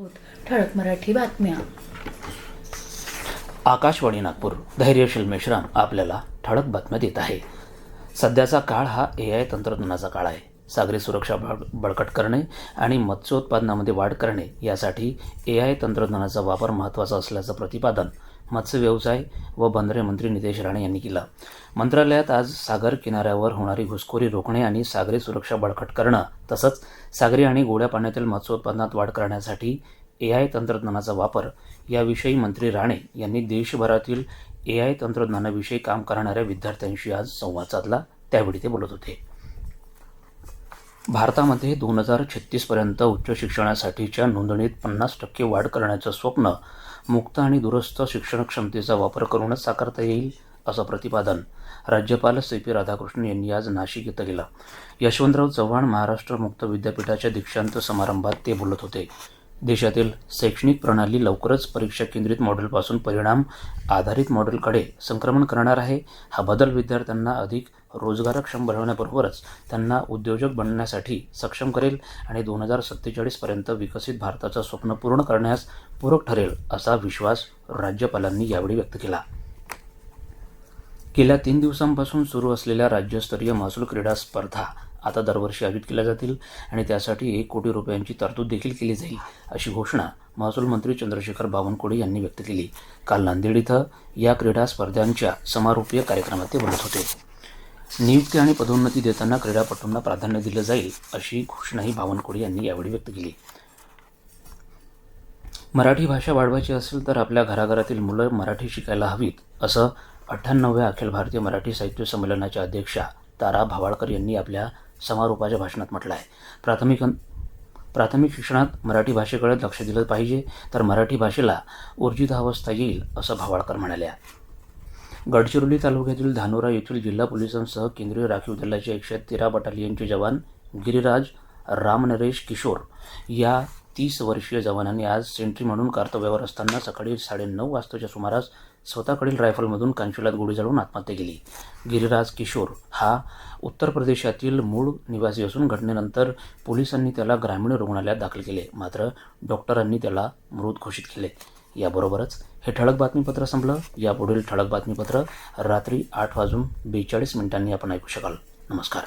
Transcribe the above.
आहोत. ठळक मराठी बातम्या. आकाशवाणी नागपूर धैर्यशील मेश्राम आपल्याला ठळक बातम्या देत आहे. सध्याचा काळ हा ए आय तंत्रज्ञानाचा काळ आहे. सागरी सुरक्षा बळ बळकट करणे आणि मत्स्योत्पादनामध्ये वाढ करणे यासाठी ए आय तंत्रज्ञानाचा वापर महत्त्वाचा असल्याचं प्रतिपादन मत्स्य व्यवसाय व बंदरे मंत्री नितेश राणे यांनी केला. मंत्रालयात आज सागर किनाऱ्यावर होणारी घुसखोरी रोखणे आणि सागरी सुरक्षा बळकट करणं तसंच सागरी आणि गोड्या पाण्यातील मत्स्योत्पादनात वाढ करण्यासाठी ए आय तंत्रज्ञानाचा वापर याविषयी मंत्री राणे यांनी देशभरातील ए आय तंत्रज्ञानाविषयी काम करणाऱ्या विद्यार्थ्यांशी आज संवाद साधला. त्यावेळी ते बोलत होते. भारतामध्ये दोन हजार छत्तीसपर्यंत उच्च शिक्षणासाठीच्या नोंदणीत पन्नास टक्के वाढ करण्याचं स्वप्न मुक्त आणि दुरस्थ शिक्षण क्षमतेचा वापर करूनच साकारता येईल असं प्रतिपादन राज्यपाल सी पी राधाकृष्णन यांनी आज नाशिक इथं केलं. यशवंतराव चव्हाण महाराष्ट्र मुक्त विद्यापीठाच्या दीक्षांत समारंभात ते बोलत होते. देशातील शैक्षणिक प्रणाली लवकरच परीक्षा केंद्रित मॉडेलपासून परिणाम आधारित मॉडेलकडे संक्रमण करणार आहे. हा बदल विद्यार्थ्यांना अधिक रोजगारक्षम बनवण्याबरोबरच त्यांना उद्योजक बनण्यासाठी सक्षम करेल आणि दोन हजार सत्तेचाळीसपर्यंत विकसित भारताचं स्वप्न पूर्ण करण्यास पूरक ठरेल असा विश्वास राज्यपालांनी यावेळी व्यक्त केला. गेल्या तीन दिवसांपासून सुरू असलेल्या राज्यस्तरीय महसूल क्रीडा स्पर्धा आता दरवर्षी आयोजित केल्या जातील आणि त्यासाठी एक कोटी रुपयांची तरतूद देखील केली जाईल अशी घोषणा महसूल मंत्री चंद्रशेखर बावनकुळे यांनी व्यक्त केली. काल नांदेड इथं या क्रीडा स्पर्धांच्या समारोपीय कार्यक्रमात ते बोलत होते. नियुक्ती आणि पदोन्नती देताना क्रीडापटूंना प्राधान्य दिलं जाईल अशी घोषणाही बावनकुळे यांनी यावेळी व्यक्त केली. मराठी भाषा वाढवायची असेल तर आपल्या घराघरातील मुलं मराठी शिकायला हवीत असं अठ्ठ्याण्णव्या अखिल भारतीय मराठी साहित्य संमेलनाच्या अध्यक्षा तारा भावाळकर यांनी आपल्या समारोपाच्या भाषणात म्हटलं आहे प्राथमिक प्राथमिक शिक्षणात मराठी भाषेकडे लक्ष दिलं पाहिजे तर मराठी भाषेला ऊर्जितावस्था येईल असं भावाळकर म्हणाल्या. गडचिरोली तालुक्यातील धानोरा येथील जिल्हा पोलिसांसह केंद्रीय राखीव दलाच्या एकशे तेरा बटालियनचे जवान गिरिराज रामनरेश किशोर या तीस वर्षीय जवानांनी आज सेंट्री म्हणून कर्तव्यावर असताना सकाळी साडेनऊ वाजताच्या सुमारास स्वतःकडील रायफलमधून कांशिलात गोळी झाडून आत्महत्या केली. गिरिराज किशोर हा उत्तर प्रदेशातील मूळ निवासी असून घटनेनंतर पोलिसांनी त्याला ग्रामीण रुग्णालयात दाखल केले. मात्र डॉक्टरांनी त्याला मृत घोषित केले. याबरोबरच हे ठळक बातमीपत्र संपलं. यापुढील ठळक बातमीपत्र रात्री आठ वाजून बेचाळीस मिनिटांनी आपण ऐकू शकाल. नमस्कार.